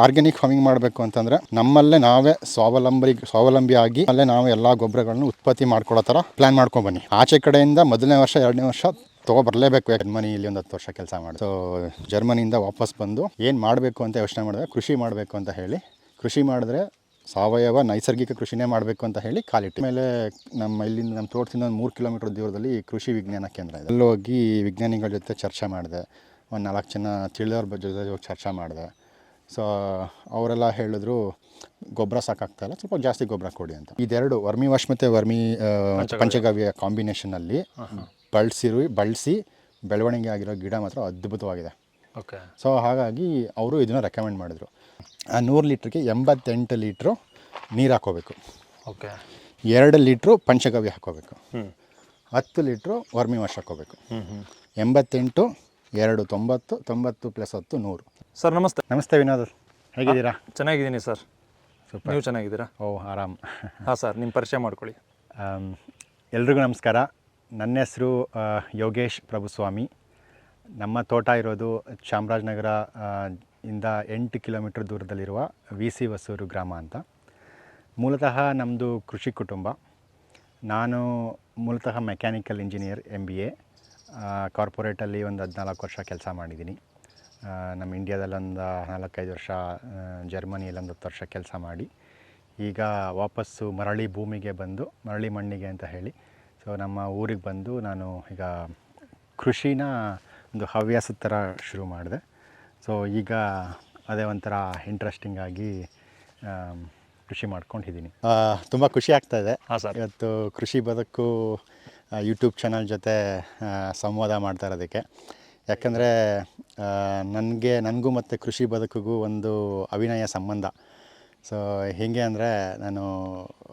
Organic farming ಮಾಡಬೇಕು ಅಂತಂದ್ರೆ ನಮ್ಮಲ್ಲೇ ನಾವೇ ಸ್ವಾವಲಂಬಿ ಸ್ವಾವಲಂಬಿ ಆಗಿ ಅಲ್ಲೇ ನಾವು ಎಲ್ಲ ಗೊಬ್ಬರಗಳನ್ನು ಉತ್ಪತ್ತಿ ಮಾಡ್ಕೊಳ್ಳೋ ಥರ ಪ್ಲ್ಯಾನ್ ಮಾಡ್ಕೊಂಡು ಬನ್ನಿ. ಆಚೆ ಕಡೆಯಿಂದ ಮೊದಲನೇ ವರ್ಷ, ಎರಡನೇ ವರ್ಷ ತೊಗೊಬರ್ಲೇಬೇಕು ಜರ್ಮನಿ ಇಲ್ಲಿ ಒಂದು ಹತ್ತು ವರ್ಷ ಕೆಲಸ ಮಾಡಿ. ಸೊ ಜರ್ಮನಿಯಿಂದ ವಾಪಸ್ ಬಂದು ಏನು ಮಾಡಬೇಕು ಅಂತ ಯೋಚನೆ ಮಾಡಿದ್ರೆ ಕೃಷಿ ಮಾಡಬೇಕು ಅಂತ ಹೇಳಿ. ಕೃಷಿ ಮಾಡಿದ್ರೆ ಸಾವಯವ ನೈಸರ್ಗಿಕ ಕೃಷಿನೇ ಮಾಡಬೇಕು ಅಂತ ಹೇಳಿ ಕಾಲಿಟ್ಟು ಮೇಲೆ ನಮ್ಮ ಇಲ್ಲಿಂದ ನಮ್ಮ ತೋಟದಿಂದ ಒಂದು ಮೂರು ಕಿಲೋಮೀಟರ್ ದೂರದಲ್ಲಿ ಕೃಷಿ ವಿಜ್ಞಾನ ಕೇಂದ್ರ ಇದೆ. ಅಲ್ಲಿ ವಿಜ್ಞಾನಿಗಳ ಜೊತೆ ಚರ್ಚೆ ಮಾಡಿದೆ. ಒಂದು ನಾಲ್ಕು ಜನ ತಿಳಿದವ್ರ ಜೊತೆ ಹೋಗಿ ಚರ್ಚೆ ಮಾಡಿದೆ. ಸೊ ಅವರೆಲ್ಲ ಹೇಳಿದ್ರು ಗೊಬ್ಬರ ಸಾಕಾಗ್ತಾಯಿಲ್ಲ ಸ್ವಲ್ಪ ಜಾಸ್ತಿ ಗೊಬ್ಬರ ಕೊಡಿ ಅಂತ. ಇದೆರಡು ವರ್ಮಿ ವಾಶ್ ಮತ್ತು ವರ್ಮಿ ಪಂಚಗವ್ಯ. ಕಾಂಬಿನೇಷನಲ್ಲಿ ಬಳಸಿರು ಬಳಸಿ ಬೆಳವಣಿಗೆ ಆಗಿರೋ ಗಿಡ ಮಾತ್ರ ಅದ್ಭುತವಾಗಿದೆ. ಓಕೆ. ಸೊ ಹಾಗಾಗಿ ಅವರು ಇದನ್ನು ರೆಕಮೆಂಡ್ ಮಾಡಿದರು. ಆ ನೂರು ಲೀಟ್ರಿಗೆ ಎಂಬತ್ತೆಂಟು ಲೀಟ್ರು ನೀರು ಹಾಕೋಬೇಕು ಓಕೆ. ಎರಡು ಲೀಟ್ರು ಪಂಚಗವ್ಯ ಹಾಕೋಬೇಕು ಹತ್ತು ಲೀಟ್ರು ವರ್ಮಿ ವಾಶ್ ಹಾಕೋಬೇಕು ಎಂಬತ್ತೆಂಟು ಎರಡು ತೊಂಬತ್ತು ತೊಂಬತ್ತು ಪ್ಲಸ್ ಹತ್ತು ನೂರು. ಸರ್ ನಮಸ್ತೆ. ನಮಸ್ತೆ ವಿನೋದ್. ಹೇಗಿದ್ದೀರಾ? ಚೆನ್ನಾಗಿದ್ದೀನಿ ಸರ್. ನೀವು ಚೆನ್ನಾಗಿದ್ದೀರಾ? ಓ ಆರಾಮ್. ಹಾಂ ಸರ್ ನಿಮ್ಮ ಪರಿಚಯ ಮಾಡ್ಕೊಳ್ಳಿ. ಎಲ್ರಿಗೂ ನಮಸ್ಕಾರ. ನನ್ನ ಹೆಸರು ಯೋಗೇಶ್ ಪ್ರಭುಸ್ವಾಮಿ. ನಮ್ಮ ತೋಟ ಇರೋದು ಚಾಮರಾಜನಗರ ಇಂದ ಎಂಟು ಕಿಲೋಮೀಟ್ರ್ ದೂರದಲ್ಲಿರುವ ವಿ ಸಿ ಹೊಸೂರು ಗ್ರಾಮ ಅಂತ. ಮೂಲತಃ ನಮ್ಮದು ಕೃಷಿ ಕುಟುಂಬ. ನಾನು ಮೂಲತಃ mechanical engineer M B A ಕಾರ್ಪೊರೇಟಲ್ಲಿ ಒಂದು ಹದಿನಾಲ್ಕು ವರ್ಷ ಕೆಲಸ ಮಾಡಿದ್ದೀನಿ. ನಮ್ಮ ಇಂಡಿಯಾದಲ್ಲಿ ಒಂದು ನಾಲ್ಕೈದು ವರ್ಷ ಜರ್ಮನಿಯಲ್ಲೊಂದು ಜರ್ಮನಿಯಲ್ಲಿ ಒಂದು ಹತ್ತು ವರ್ಷ ಕೆಲಸ ಮಾಡಿ. ಈಗ ವಾಪಸ್ಸು ಮರಳಿ ಭೂಮಿಗೆ ಬಂದು ಮರಳಿ ಮಣ್ಣಿಗೆ ಅಂತ ಹೇಳಿ. ಸೊ ನಮ್ಮ ಊರಿಗೆ ಬಂದು ನಾನು ಈಗ ಕೃಷಿನ ಒಂದು ಹವ್ಯಾಸದ ಥರ ಶುರು ಮಾಡಿದೆ. ಸೊ ಈಗ ಅದೇ ಒಂಥರ ಇಂಟ್ರೆಸ್ಟಿಂಗ್ ಆಗಿ ಕೃಷಿ ಮಾಡ್ಕೊಂಡಿದ್ದೀನಿ. ತುಂಬ ಖುಷಿ ಆಗ್ತಾಯಿದೆ ಹಾಂ ಸರ್. ಇವತ್ತು ಕೃಷಿ ಬದುಕು ಯೂಟ್ಯೂಬ್ ಚಾನಲ್ ಜೊತೆ ಸಂವಾದ ಮಾಡ್ತಾ ಇರೋದಕ್ಕೆ. ಯಾಕಂದರೆ ನನಗೆ, ನನಗೂ ಮತ್ತು ಕೃಷಿ ಬದುಕಿಗೂ ಒಂದು ಅವಿನಯ ಸಂಬಂಧ. ಸೊ ಹೇಗೆ ಅಂದರೆ, ನಾನು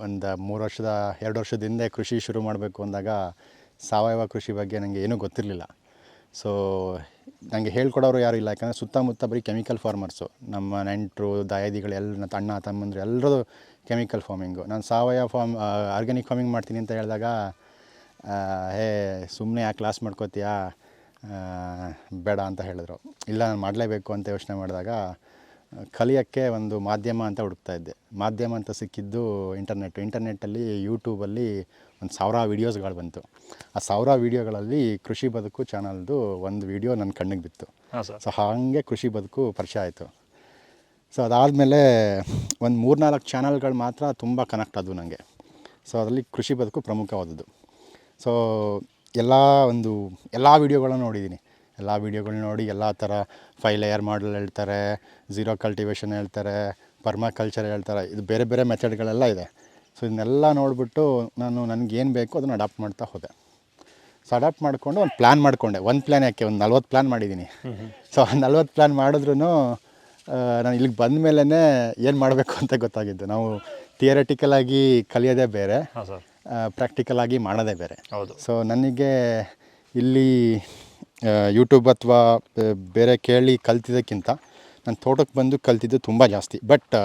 ಒಂದು ಮೂರು ವರ್ಷದ, ಎರಡು ವರ್ಷದ ಹಿಂದೆ ಕೃಷಿ ಶುರು ಮಾಡಬೇಕು ಅಂದಾಗ ಸಾವಯವ ಕೃಷಿ ಬಗ್ಗೆ ನನಗೆ ಏನೂ ಗೊತ್ತಿರಲಿಲ್ಲ. ಸೊ ನನಗೆ ಹೇಳ್ಕೊಡೋರು ಯಾರು ಇಲ್ಲ. ಯಾಕಂದರೆ ಸುತ್ತಮುತ್ತ ಬರೀ ಕೆಮಿಕಲ್ ಫಾರ್ಮರ್ಸು ನಮ್ಮ ನೆಂಟರು, ದಾಯದಿಗಳು, ಎಲ್ಲ ಅಣ್ಣ, ತಮ್ಮಂದರು ಎಲ್ಲರೂ ಕೆಮಿಕಲ್ ಫಾರ್ಮಿಂಗು ನಾನು ಸಾವಯವ ಫಾರ್ಮ್ ಆರ್ಗ್ಯಾನಿಕ್ ಫಾರ್ಮಿಂಗ್ ಮಾಡ್ತೀನಿ ಅಂತ ಹೇಳಿದಾಗ ಹೇ ಸುಮ್ಮನೆ ಯಾಕೆ ಕ್ಲಾಸ್ ಮಾಡ್ಕೋತೀಯಾ? ಬೇಡ ಅಂತ ಹೇಳಿದ್ರು. ಇಲ್ಲ ನಾನು ಮಾಡಲೇಬೇಕು ಅಂತ ಯೋಚನೆ ಮಾಡಿದಾಗ ಕಲಿಯೋಕ್ಕೆ ಒಂದು ಮಾಧ್ಯಮ ಅಂತ ಹುಡುಕ್ತಾ ಇದ್ದೆ. ಮಾಧ್ಯಮ ಅಂತ ಸಿಕ್ಕಿದ್ದು ಇಂಟರ್ನೆಟ್ ಇಂಟರ್ನೆಟ್ಟಲ್ಲಿ ಯೂಟ್ಯೂಬಲ್ಲಿ ಒಂದು ಸಾವಿರ ವೀಡಿಯೋಸ್ಗಳು ಬಂತು. ಆ ಸಾವಿರ ವೀಡಿಯೋಗಳಲ್ಲಿ ಕೃಷಿ ಬದುಕು ಚಾನಲ್ದು ಒಂದು ವೀಡಿಯೋ ನನ್ನ ಕಣ್ಣಿಗೆ ಬಿತ್ತು. ಸೊ ಹಾಗೆ ಕೃಷಿ ಬದುಕು ಪರಿಚಯ ಆಯಿತು. ಸೊ ಅದಾದಮೇಲೆ ಒಂದು ಮೂರ್ನಾಲ್ಕು ಚಾನಲ್ಗಳು ಮಾತ್ರ ತುಂಬ ಕನೆಕ್ಟ್ ಆದವು ನನಗೆ ಸೊ ಅದರಲ್ಲಿ ಕೃಷಿ ಬದುಕು ಪ್ರಮುಖವಾದದ್ದು. ಸೊ ಎಲ್ಲ ಒಂದು ಎಲ್ಲ ವೀಡಿಯೋಗಳನ್ನು ನೋಡಿದ್ದೀನಿ ಎಲ್ಲ ವೀಡಿಯೋಗಳನ್ನ ನೋಡಿ ಎಲ್ಲ ಥರ ಫೈ ಲೇಯರ್ ಮಾಡಲ್ ಹೇಳ್ತಾರೆ ಝೀರೋ ಕಲ್ಟಿವೇಷನ್ ಹೇಳ್ತಾರೆ ಪರ್ಮಾಕಲ್ಚರ್ ಹೇಳ್ತಾರೆ ಇದು ಬೇರೆ ಬೇರೆ ಮೆಥಡ್ಗಳೆಲ್ಲ ಇದೆ. ಸೊ ಇದನ್ನೆಲ್ಲ ನೋಡಿಬಿಟ್ಟು ನಾನು ನನಗೇನು ಬೇಕು ಅದನ್ನು ಅಡಾಪ್ಟ್ ಮಾಡ್ತಾ ಹೋದೆ. ಸೊ ಅಡಾಪ್ಟ್ ಮಾಡಿಕೊಂಡು ಒಂದು ಪ್ಲ್ಯಾನ್ ಮಾಡಿಕೊಂಡೆ. ಒಂದು ಪ್ಲ್ಯಾನ್ ಯಾಕೆ? ಒಂದು ನಲ್ವತ್ತು ಪ್ಲ್ಯಾನ್ ಮಾಡಿದ್ದೀನಿ ಸೊ ಆ ನಲ್ವತ್ತು ಪ್ಲ್ಯಾನ್ ಮಾಡಿದ್ರೂ ನಾನು ಇಲ್ಲಿಗೆ ಬಂದ ಮೇಲೇ ಏನು ಮಾಡಬೇಕು ಅಂತ ಗೊತ್ತಾಗಿದ್ದು. ನಾವು ಥಿಯರಿಟಿಕಲ್ ಆಗಿ ಕಲಿಯೋದೇ ಬೇರೆ. ಪ್ರಾಕ್ಟಿಕಲ್ ಆಗಿ ಮಾಡೋದೇ ಬೇರೆ. ಹೌದು. ಸೊ ನನಗೆ ಇಲ್ಲಿ ಯೂಟ್ಯೂಬ್ ಅಥವಾ ಬೇರೆ ಕೇಳಿ ಕಲ್ತಿದ್ದಕ್ಕಿಂತ ನಾನು ತೋಟಕ್ಕೆ ಬಂದು ಕಲ್ತಿದ್ದು ತುಂಬ ಜಾಸ್ತಿ. ಬಟ್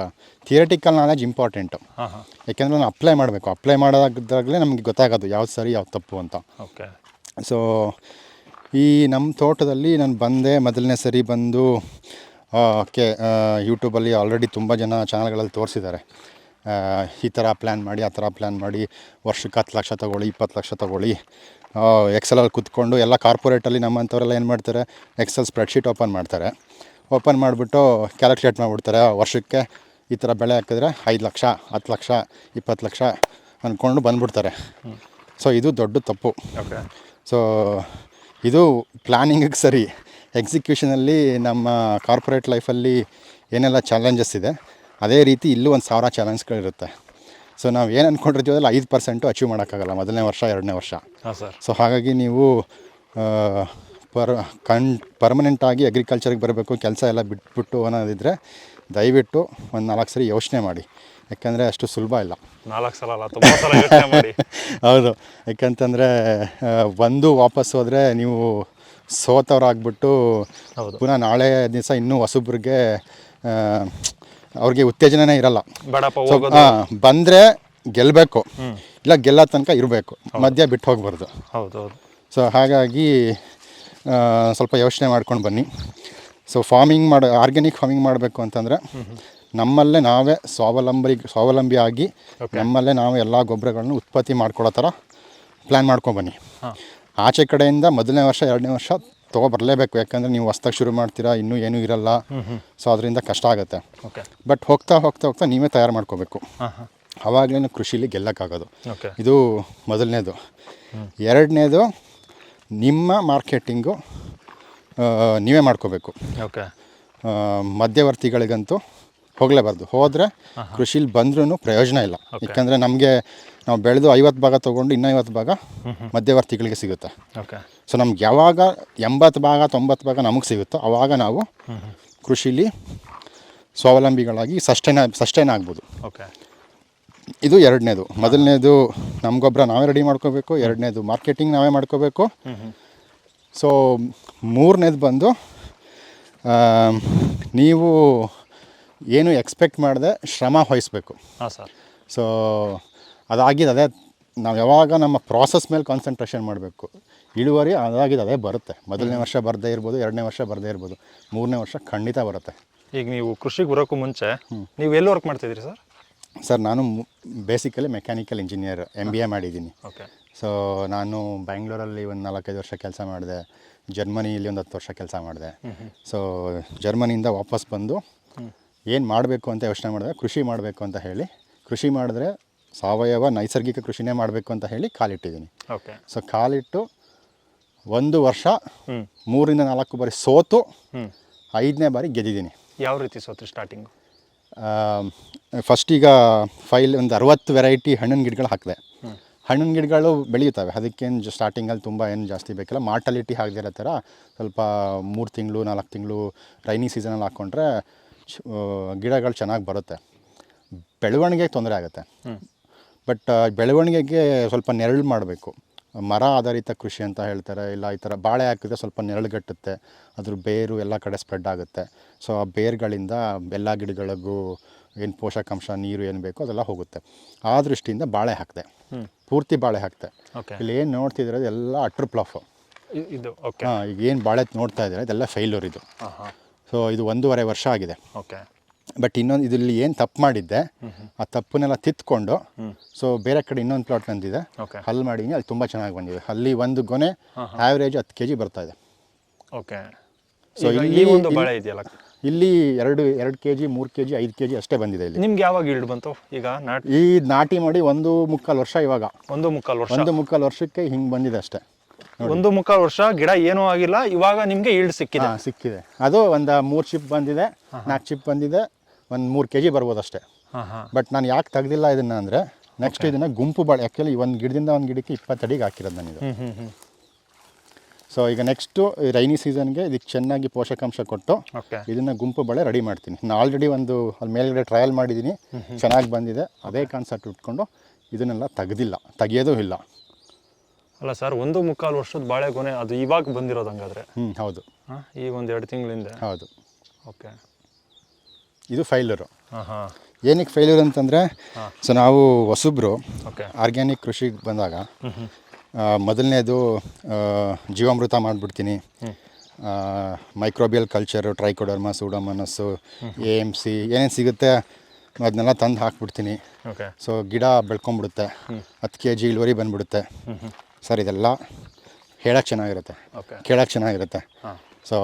ಥಿಯರಿಟಿಕಲ್ ನಾಲೆಜ್ ಇಂಪಾರ್ಟೆಂಟು ಯಾಕೆಂದರೆ ನಾನು ಅಪ್ಲೈ ಮಾಡಬೇಕು. ಅಪ್ಲೈ ಮಾಡೋದಾಗಲೇ ನಮಗೆ ಗೊತ್ತಾಗೋದು ಯಾವ್ದು ಸರಿ ಯಾವ್ದು ತಪ್ಪು ಅಂತ. ಓಕೆ ಸೊ ಈ ನಮ್ಮ ತೋಟದಲ್ಲಿ ನಾನು ಬಂದೆ ಮೊದಲನೇ ಸರಿ ಬಂದು ಓಕೆ ಯೂಟ್ಯೂಬಲ್ಲಿ ಆಲ್ರೆಡಿ ತುಂಬ ಜನ ಚಾನಲ್ಗಳಲ್ಲಿ ತೋರಿಸಿದ್ದಾರೆ. ಈ ಥರ ಪ್ಲ್ಯಾನ್ ಮಾಡಿ ಆ ಥರ ಪ್ಲ್ಯಾನ್ ಮಾಡಿ ವರ್ಷಕ್ಕೆ ಹತ್ತು ಲಕ್ಷ ತೊಗೊಳ್ಳಿ ಇಪ್ಪತ್ತು ಲಕ್ಷ ತೊಗೊಳ್ಳಿ. ಎಕ್ಸಲಲ್ಲಿ ಕುತ್ಕೊಂಡು ಎಲ್ಲ ಕಾರ್ಪೊರೇಟಲ್ಲಿ ನಮ್ಮಂಥವರೆಲ್ಲ ಏನು ಮಾಡ್ತಾರೆ? ಎಕ್ಸೆಲ್ ಸ್ಪ್ರೆಡ್ಶೀಟ್ ಓಪನ್ ಮಾಡ್ತಾರೆ. ಓಪನ್ ಮಾಡಿಬಿಟ್ಟು ಕ್ಯಾಲ್ಕುಲೇಟ್ ಮಾಡಿಬಿಡ್ತಾರೆ. ವರ್ಷಕ್ಕೆ ಈ ಥರ ಬೆಳೆ ಹಾಕಿದ್ರೆ ಐದು ಲಕ್ಷ ಹತ್ತು ಲಕ್ಷ ಇಪ್ಪತ್ತು ಲಕ್ಷ ಅಂದ್ಕೊಂಡು ಬಂದ್ಬಿಡ್ತಾರೆ. ಸೊ ಇದು ದೊಡ್ಡ ತಪ್ಪು. ಸೊ ಇದು ಪ್ಲ್ಯಾನಿಂಗಿಗೆ ಸರಿ. ಎಕ್ಸಿಕ್ಯೂಷನಲ್ಲಿ ನಮ್ಮ ಕಾರ್ಪೊರೇಟ್ ಲೈಫಲ್ಲಿ ಏನೆಲ್ಲ ಚಾಲೆಂಜಸ್ ಇದೆ ಅದೇ ರೀತಿ ಇಲ್ಲೂ ಒಂದು ಸಾವಿರ ಚಾಲೆಂಜ್ಗಳಿರುತ್ತೆ. ಸೊ ನಾವು ಏನು ಅಂದ್ಕೊಂಡಿರ್ತೀವಿ ಅದ್ರಲ್ಲಿ ಐದು ಪರ್ಸೆಂಟು ಅಚೀವ್ ಮಾಡೋಕ್ಕಾಗಲ್ಲ ಮೊದಲನೇ ವರ್ಷ ಎರಡನೇ ವರ್ಷ. ಸೊ ಹಾಗಾಗಿ ನೀವು ಪರ್ ಕಣ್ ಪರ್ಮನೆಂಟಾಗಿ ಅಗ್ರಿಕಲ್ಚರ್ಗೆ ಬರಬೇಕು ಕೆಲಸ ಎಲ್ಲ ಬಿಟ್ಬಿಟ್ಟು ಅನ್ನೋದಿದ್ದರೆ ದಯವಿಟ್ಟು ಒಂದು ನಾಲ್ಕು ಸರಿ ಯೋಚನೆ ಮಾಡಿ. ಯಾಕಂದರೆ ಅಷ್ಟು ಸುಲಭ ಇಲ್ಲ. ನಾಲ್ಕು ಸಲ ಅಲ್ಲ ತುಂಬ ಸಲ ಯೋಚನೆ ಮಾಡಿ. ಹೌದು. ಯಾಕಂತಂದರೆ ಒಂದು ವಾಪಸ್ ಹೋದರೆ ನೀವು ಸೋತವ್ರಾಗ್ಬಿಟ್ಟು. ಪುನಃ ನಾಳೆ ದಿವಸ ಇನ್ನೂ ಹೊಸಬ್ರಿಗೆ ಅವ್ರಿಗೆ ಉತ್ತೇಜನನೇ ಇರಲ್ಲ. ಬೇಡಪ್ಪ ಸೊ ಹೋಗೋದು. ಬಂದರೆ ಗೆಲ್ಲಬೇಕು ಇಲ್ಲ ಗೆಲ್ಲ ತನಕ ಇರಬೇಕು. ಮಧ್ಯ ಬಿಟ್ಟು ಹೋಗ್ಬಾರ್ದು. ಹೌದು ಹೌದು. ಸೊ ಹಾಗಾಗಿ ಸ್ವಲ್ಪ ಯೋಚನೆ ಮಾಡ್ಕೊಂಡು ಬನ್ನಿ. ಸೊ ಫಾರ್ಮಿಂಗ್ ಮಾಡ ಆರ್ಗ್ಯಾನಿಕ್ ಫಾರ್ಮಿಂಗ್ ಮಾಡಬೇಕು ಅಂತಂದರೆ ನಮ್ಮಲ್ಲೇ ನಾವೇ ಸ್ವಾವಲಂಬಿ ಸ್ವಾವಲಂಬಿ ಆಗಿ ನಮ್ಮಲ್ಲೇ ನಾವು ಎಲ್ಲ ಗೊಬ್ಬರಗಳನ್ನು ಉತ್ಪತ್ತಿ ಮಾಡ್ಕೊಳ್ಳೋ ಥರ ಪ್ಲ್ಯಾನ್ ಮಾಡ್ಕೊಂಡು ಬನ್ನಿ. ಆಚೆ ಕಡೆಯಿಂದ ಮೊದಲನೇ ವರ್ಷ ಎರಡನೇ ವರ್ಷ ತೊಗೊಬರಲೇಬೇಕು. ಯಾಕಂದರೆ ನೀವು ಹೊಸ್ದಾಗಿ ಶುರು ಮಾಡ್ತೀರಾ ಇನ್ನೂ ಏನೂ ಇರಲ್ಲ. ಸೊ ಅದರಿಂದ ಕಷ್ಟ ಆಗುತ್ತೆ. ಬಟ್ ಹೋಗ್ತಾ ಹೋಗ್ತಾ ಹೋಗ್ತಾ ನೀವೇ ತಯಾರು ಮಾಡ್ಕೋಬೇಕು. ಅವಾಗಲೇ ಆವಾಗಲೇ ಕೃಷಿಲಿ ಗೆಲ್ಲಕ್ಕಾಗೋದು. ಇದು ಮೊದಲನೇದು. ಎರಡನೇದು ನಿಮ್ಮ ಮಾರ್ಕೆಟಿಂಗು ನೀವೇ ಮಾಡ್ಕೋಬೇಕು. ಓಕೆ ಮಧ್ಯವರ್ತಿಗಳಿಗಂತೂ ಹೋಗಲೇಬಾರ್ದು. ಹೋದರೆ ಕೃಷಿಲಿ ಬಂದ್ರೂ ಪ್ರಯೋಜನ ಇಲ್ಲ. ಯಾಕಂದರೆ ನಮಗೆ ನಾವು ಬೆಳೆದು ಐವತ್ತು ಭಾಗ ತೊಗೊಂಡು ಇನ್ನೂ ಐವತ್ತು ಭಾಗ ಮಧ್ಯವರ್ತಿಗಳಿಗೆ ಸಿಗುತ್ತೆ. ಓಕೆ ಸೊ ನಮ್ಗೆ ಯಾವಾಗ ಎಂಬತ್ತು ಭಾಗ ತೊಂಬತ್ತು ಭಾಗ ನಮಗೆ ಸಿಗುತ್ತೋ ಆವಾಗ ನಾವು ಕೃಷಿಲಿ ಸ್ವಾವಲಂಬಿಗಳಾಗಿ ಸಸ್ಟೈನ್ ಸಸ್ಟೈನ್ ಆಗ್ಬೋದು. ಓಕೆ ಇದು ಎರಡನೇದು. ಮೊದಲನೇದು ನಮ್ಮ ಗೊಬ್ಬರ ನಾವೇ ರೆಡಿ ಮಾಡ್ಕೋಬೇಕು ಎರಡನೇದು ಮಾರ್ಕೆಟಿಂಗ್ ನಾವೇ ಮಾಡ್ಕೋಬೇಕು. ಸೊ ಮೂರನೇದು ಬಂದು ನೀವು ಏನು ಎಕ್ಸ್ಪೆಕ್ಟ್ ಮಾಡದೆ ಶ್ರಮ ವಹಿಸ್ಬೇಕು. ಹಾಂ ಸರ್. ಸೊ ಅದಾಗಿದ್ದು ಅದೇ ನಾವು ಯಾವಾಗ ನಮ್ಮ ಪ್ರಾಸೆಸ್ ಮೇಲೆ ಕಾನ್ಸಂಟ್ರೇಷನ್ ಮಾಡಬೇಕು ಇಳುವರಿ ಅದಾಗಿದೆ ಅದೇ ಬರುತ್ತೆ. ಮೊದಲನೇ ವರ್ಷ ಬರದೇ ಇರ್ಬೋದು ಎರಡನೇ ವರ್ಷ ಬರದೇ ಇರ್ಬೋದು ಮೂರನೇ ವರ್ಷ ಖಂಡಿತ ಬರುತ್ತೆ. ಈಗ ನೀವು ಕೃಷಿಗೆ ಬರೋಕ್ಕೂ ಮುಂಚೆ ನೀವು ಎಲ್ಲಿ ವರ್ಕ್ ಮಾಡ್ತಿದ್ದೀರಿ ಸರ್? ಸರ್ ನಾನು basically mechanical engineer M B A ಮಾಡಿದ್ದೀನಿ. ಓಕೆ ಸೊ ನಾನು ಬ್ಯಾಂಗ್ಳೂರಲ್ಲಿ ಒಂದು ನಾಲ್ಕೈದು ವರ್ಷ ಕೆಲಸ ಮಾಡಿದೆ ಜರ್ಮನಿಯಲ್ಲಿ ಒಂದು ಹತ್ತು ವರ್ಷ ಕೆಲಸ ಮಾಡಿದೆ. ಸೊ ಜರ್ಮನಿಯಿಂದ ವಾಪಸ್ ಬಂದು ಏನು ಮಾಡಬೇಕು ಅಂತ ಯೋಚನೆ ಮಾಡಿದೆ ಕೃಷಿ ಮಾಡಬೇಕು ಅಂತ ಹೇಳಿ. ಕೃಷಿ ಮಾಡಿದ್ರೆ ಸಾವಯವ ನೈಸರ್ಗಿಕ ಕೃಷಿನೇ ಮಾಡಬೇಕು ಅಂತ ಹೇಳಿ ಕಾಲಿಟ್ಟಿದ್ದೀನಿ. ಓಕೆ. ಸೊ ಕಾಲಿಟ್ಟು ಒಂದು ವರ್ಷ ಮೂರಿಂದ ನಾಲ್ಕು ಬಾರಿ ಸೋತು ಐದನೇ ಬಾರಿ ಗೆದ್ದಿದ್ದೀನಿ. ಯಾವ ರೀತಿ ಸೋತು ಸ್ಟಾರ್ಟಿಂಗು ಫಸ್ಟ್ ಈಗ ಫೈಲ್ ಒಂದು ಅರವತ್ತು ವೆರೈಟಿ ಹಣ್ಣಿನ ಗಿಡಗಳು ಹಾಕಿದೆ. ಹಣ್ಣಿನ ಗಿಡಗಳು ಬೆಳೆಯುತ್ತವೆ. ಅದಕ್ಕೇನು ಸ್ಟಾರ್ಟಿಂಗಲ್ಲಿ ತುಂಬ ಏನು ಜಾಸ್ತಿ ಬೇಕಿಲ್ಲ. ಮಾರ್ಟಾಲಿಟಿ ಆಗದಿರೋ ಥರ ಸ್ವಲ್ಪ ಮೂರು ತಿಂಗಳು ನಾಲ್ಕು ತಿಂಗಳು ರೈನಿ ಸೀಸನಲ್ಲಿ ಹಾಕ್ಕೊಂಡ್ರೆ ಗಿಡಗಳು ಚೆನ್ನಾಗಿ ಬರುತ್ತೆ. ಬೆಳವಣಿಗೆಗೆ ತೊಂದರೆ ಆಗುತ್ತೆ. ಬಟ್ ಬೆಳವಣಿಗೆಗೆ ಸ್ವಲ್ಪ ನೆರಳು ಮಾಡಬೇಕು. ಮರ ಆಧಾರಿತ ಕೃಷಿ ಅಂತ ಹೇಳ್ತಾರೆ ಇಲ್ಲ ಈ ಥರ ಬಾಳೆ ಹಾಕಿದ್ರೆ ಸ್ವಲ್ಪ ನೆರಳುಗಟ್ಟುತ್ತೆ ಅದ್ರ ಬೇರು ಎಲ್ಲ ಕಡೆ ಸ್ಪ್ರೆಡ್ ಆಗುತ್ತೆ. ಸೊ ಆ ಬೇರುಗಳಿಂದ ಎಲ್ಲ ಗಿಡಗಳಿಗೂ ಏನು ಪೋಷಕಾಂಶ ನೀರು ಏನು ಬೇಕೋ ಅದೆಲ್ಲ ಹೋಗುತ್ತೆ. ಆ ದೃಷ್ಟಿಯಿಂದ ಬಾಳೆ ಹಾಕಿದೆ. ಪೂರ್ತಿ ಬಾಳೆ ಹಾಕಿದೆ. ಇಲ್ಲಿ ಏನು ನೋಡ್ತಿದ್ರೆ ಎಲ್ಲ ಅಟ್ರ್ ಪ್ಲಫು. ಇದು ಓಕೆ ಹಾಂ ಈಗ ಏನು ಬಾಳೆ ನೋಡ್ತಾ ಇದ್ದಾರೆ ಇದೆಲ್ಲ ಫೇಲ್ಯೂರ್ ಇದು. ಸೊ ಇದು ಒಂದೂವರೆ ವರ್ಷ ಆಗಿದೆ. ಓಕೆ ಬಟ್ ಇನ್ನೊಂದು ಇದರಲ್ಲಿ ಏನು ತಪ್ಪು ಮಾಡಿದ್ದೆ ಆ ತಪ್ಪನ್ನೆಲ್ಲ ತಿತ್ಕೊಂಡು ಸೊ ಬೇರೆ ಕಡೆ ಇನ್ನೊಂದು ಪ್ಲಾಟ್ ನಂದಿದೆ ಹಲ್ ಅಲ್ಲಿ ಮಾಡಿದ್ದೀನಿ ಅಲ್ಲಿ ತುಂಬ ಚೆನ್ನಾಗಿ ಬಂದಿದೆ. ಅಲ್ಲಿ ಒಂದು ಗೊನೆ ಆ್ಯಾವ್ರೇಜ್ ಹತ್ತು ಕೆ ಜಿ ಬರ್ತಾ ಇದೆ. ಓಕೆ ಸೊ ಇಲ್ಲಿ- ಒಂದು ಬಾಳೆ ಇದೆಯಲ್ಲ? ಇಲ್ಲಿ ಎರಡು ಎರಡು ಕೆ ಜಿ ಮೂರು ಕೆ ಜಿ ಐದು ಕೆ ಜಿ ಅಷ್ಟೇ ಬಂದಿದೆ ಇಲ್ಲಿ. ನಿಮ್ಗೆ ಯಾವಾಗ ಇಲ್ಡ್ ಬಂತು? ಈಗ ನಾಟ್ ಈ ನಾಟಿ ಮಾಡಿ ಒಂದು ಮುಕ್ಕಾಲು ವರ್ಷ ಇವಾಗ. ಒಂದು ಮುಕ್ಕಾಲು ವರ್ಷ. ಒಂದು ಮುಕ್ಕಾಲು ವರ್ಷಕ್ಕೆ ಹಿಂಗೆ ಬಂದಿದೆ ಅಷ್ಟೇ. ಒಂದು ಮುಕ್ಕಾಲು ವರ್ಷ ಗಿಡ ಏನೂ ಆಗಿಲ್ಲ ಇವಾಗ ನಿಮಗೆ ಇಲ್ಡ್ ಸಿಕ್ಕಿದೆ. ಸಿಕ್ಕಿದೆ. ಅದು ಒಂದು ಮೂರು ಚಿಪ್ ಬಂದಿದೆ ನಾಲ್ಕು ಚಿಪ್ ಬಂದಿದೆ ಒಂದು ಮೂರು ಕೆ ಜಿ ಬರ್ಬೋದು ಅಷ್ಟೇ. ಹಾಂ ಹಾಂ. ಬಟ್ ನಾನು ಯಾಕೆ ತೆಗ್ದಿಲ್ಲ ಇದನ್ನು ಅಂದರೆ ನೆಕ್ಸ್ಟ್ ಇದನ್ನು ಗುಂಪು ಬಾಳೆ ಆ್ಯಕ್ಚುಲಿ ಒಂದು ಗಿಡದಿಂದ ಒಂದು ಗಿಡಕ್ಕೆ ಇಪ್ಪತ್ತಡಿಗೆ ಹಾಕಿರೋದು ನಾನು ಇದು. ಸೊ ಈಗ ನೆಕ್ಸ್ಟು ರೈನಿ ಸೀಸನ್ಗೆ ಇದಕ್ಕೆ ಚೆನ್ನಾಗಿ ಪೋಷಕಾಂಶ ಕೊಟ್ಟು ಇದನ್ನು ಗುಂಪು ಬಳೆ ರೆಡಿ ಮಾಡ್ತೀನಿ. ನಾನು ಆಲ್ರೆಡಿ ಒಂದು ಅಲ್ಲಿ ಮೇಲ್ಗಡೆ ಟ್ರಯಲ್ ಮಾಡಿದ್ದೀನಿ ಚೆನ್ನಾಗಿ ಬಂದಿದೆ. ಅದೇ ಕಾನ್ಸೆಪ್ಟ್ ಇಟ್ಕೊಂಡು ಇದನ್ನೆಲ್ಲ ತೆಗ್ದಿಲ್ಲ. ತೆಗೆಯೋದೂ ಇಲ್ಲ. ಅಲ್ಲ ಸರ್ ಒಂದು ಮುಕ್ಕಾಲು ವರ್ಷದ ಬಾಳೆಗೊನೆ ಅದು ಇವಾಗ ಬಂದಿರೋದು ಹಂಗಾದ್ರೆ? ಹ್ಞೂ ಹೌದು. ಈ ಒಂದು ಎರಡು ತಿಂಗಳಿಂದ ಹೌದು? ಓಕೆ ಇದು ಫೈಲರು. ಏನಕ್ಕೆ ಫೈಲರ್ ಅಂತಂದರೆ ಸೊ ನಾವು ಹೊಸಬ್ರು ಆರ್ಗ್ಯಾನಿಕ್ ಕೃಷಿಗೆ ಬಂದಾಗ ಮೊದಲನೇದು ಜೀವಾಮೃತ ಮಾಡಿಬಿಡ್ತೀನಿ. Microbial culture trichoderma pseudomonas A M C ಏನೇನು ಸಿಗುತ್ತೆ ಅದನ್ನೆಲ್ಲ ತಂದು ಹಾಕ್ಬಿಡ್ತೀನಿ. ಸೊ ಗಿಡ ಬೆಳ್ಕೊಂಬಿಡುತ್ತೆ. ಹತ್ತು ಕೆ ಜಿ ಇಳುವರಿ ಬಂದ್ಬಿಡುತ್ತೆ. ಸರ್ ಇದೆಲ್ಲ ಹೇಳಕ್ಕೆ ಚೆನ್ನಾಗಿರುತ್ತೆ. ಓಕೆ. ಕೇಳಕ್ಕೆ ಚೆನ್ನಾಗಿರುತ್ತೆ. ಸೊ